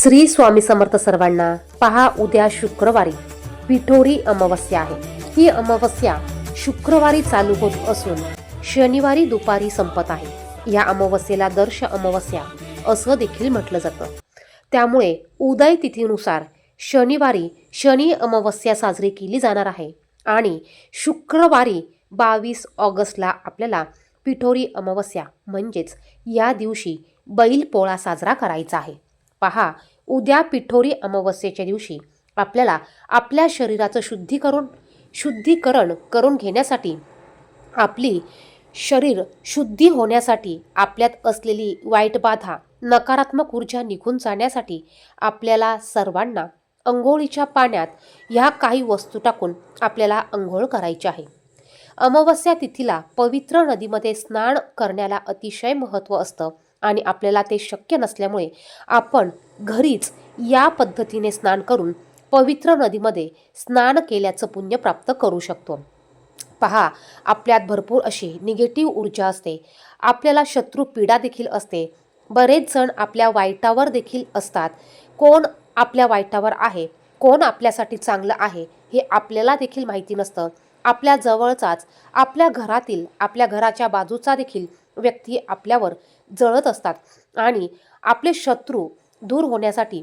श्री स्वामी समर्थ सर्वांना पहा उद्या शुक्रवारी. पिठोरी अमावस्या आहे. ही अमावस्या शुक्रवारी चालू होत असून शनिवारी दुपारी संपत आहे. या अमावस्येला दर्श अमावस्या असं देखील म्हटलं जातं. त्यामुळे उदय तिथीनुसार शनिवारी शनी अमावस्या साजरी केली जाणार आहे आणि शुक्रवारी बावीस ऑगस्टला आपल्याला पिठोरी अमावस्या म्हणजेच या दिवशी बैलपोळा साजरा करायचा आहे. पहा उद्या पिठोरी अमावस्येच्या दिवशी आपल्याला आपल्या शरीराचं शुद्धीकरण शुद्धीकरण करून घेण्यासाठी आपली शरीर शुद्धी होण्यासाठी आपल्यात असलेली वाईट बाधा नकारात्मक ऊर्जा निघून जाण्यासाठी आपल्याला सर्वांना अंघोळीच्या पाण्यात ह्या काही वस्तू टाकून आपल्याला अंघोळ करायची आहे. अमावस्या तिथीला पवित्र नदीमध्ये स्नान करण्याला अतिशय महत्त्व असतं. आणि आपल्याला ते शक्य नसल्यामुळे आपण घरीच या पद्धतीने स्नान करून पवित्र नदीमध्ये स्नान केल्याचं पुण्य प्राप्त करू शकतो. पहा आपल्यात भरपूर अशी निगेटिव्ह ऊर्जा असते. आपल्याला शत्रू पीडा देखील असते. बरेच जण आपल्या वाईटावर देखील असतात. कोण आपल्या वाईटावर आहे? कोण आपल्यासाठी चांगलं आहे? हे आपल्याला देखील माहिती नसतं. आपल्या जवळचाच आपल्या घरातील आपल्या घराच्या बाजूचा देखील व्यक्ती आपल्यावर जळत असतात. आणि आपले शत्रू दूर होण्यासाठी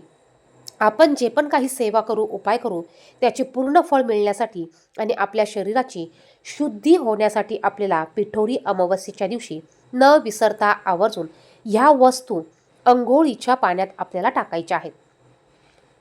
आपण जे पण काही सेवा करू उपाय करू त्याचे पूर्ण फळ मिळण्यासाठी आणि आपल्या शरीराची शुद्धी होण्यासाठी आपल्याला पिठोरी अमावस्येच्या दिवशी न विसरता आवर्जून ह्या वस्तू अंघोळीच्या पाण्यात आपल्याला टाकायच्या आहेत.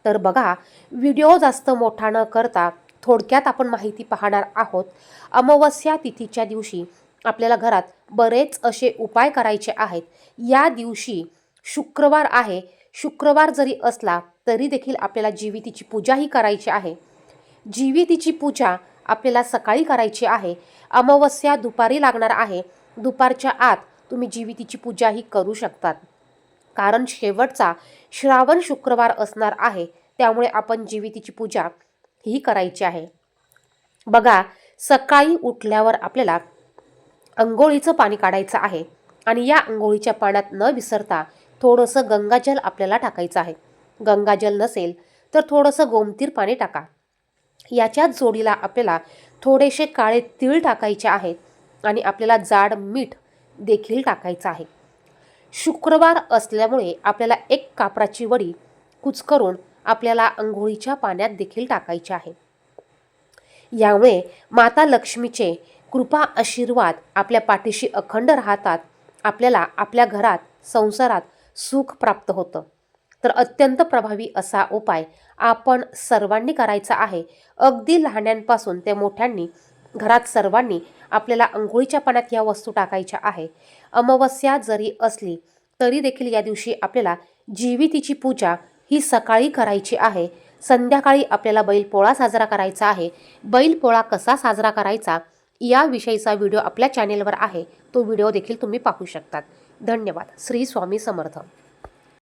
तर बघा व्हिडिओ जास्त मोठा न करता थोडक्यात आपण माहिती पाहणार आहोत. अमावस्या तिथीच्या दिवशी आपल्याला घरात बरेच असे उपाय करायचे आहेत. या दिवशी शुक्रवार आहे. शुक्रवार जरी असला तरी देखील आपल्याला जीवितीची पूजाही करायची आहे. जीवितीची पूजा आपल्याला सकाळी करायची आहे. अमावस्या दुपारी लागणार आहे. दुपारच्या आत तुम्ही जीवितीची पूजाही करू शकतात. कारण शेवटचा श्रावण शुक्रवार असणार आहे. त्यामुळे आपण जीवितीची पूजा ही करायची आहे. बघा सकाळी उठल्यावर आपल्याला अंघोळीचं पाणी काढायचं आहे आणि या अंघोळीच्या पाण्यात न विसरता थोडंसं गंगाजल आपल्याला टाकायचं आहे. गंगाजल नसेल तर थोडंसं गोमतीर पाणी टाका. याच्याच जोडीला आपल्याला थोडेसे काळे तीळ टाकायचे आहेत आणि आपल्याला जाड मीठ देखील टाकायचं आहे. शुक्रवार असल्यामुळे आपल्याला एक कापराची वडी कुचकरून आपल्याला अंघोळीच्या पाण्यात देखील टाकायचे आहे. यामुळे माता लक्ष्मीचे कृपा आशीर्वाद आपल्या पाठीशी अखंड राहतात. आपल्याला आपल्या घरात संसारात सुख प्राप्त होतं. तर अत्यंत प्रभावी असा उपाय आपण सर्वांनी करायचा आहे. अगदी लहान्यांपासून ते मोठ्यांनी घरात सर्वांनी आपल्याला अंघोळीच्या पाण्यात या वस्तू टाकायच्या आहे. अमावस्या जरी असली तरी देखील या दिवशी आपल्याला जीवितीची पूजा ही सकाळी करायची आहे. संध्याकाळी आपल्याला बैलपोळा साजरा करायचा आहे. बैलपोळा कसा साजरा करायचा? याविषयीचा व्हिडिओ आपल्या चॅनेलवर आहे. तो व्हिडिओ देखील तुम्ही पाहू शकतात. धन्यवाद. श्री स्वामी समर्थ.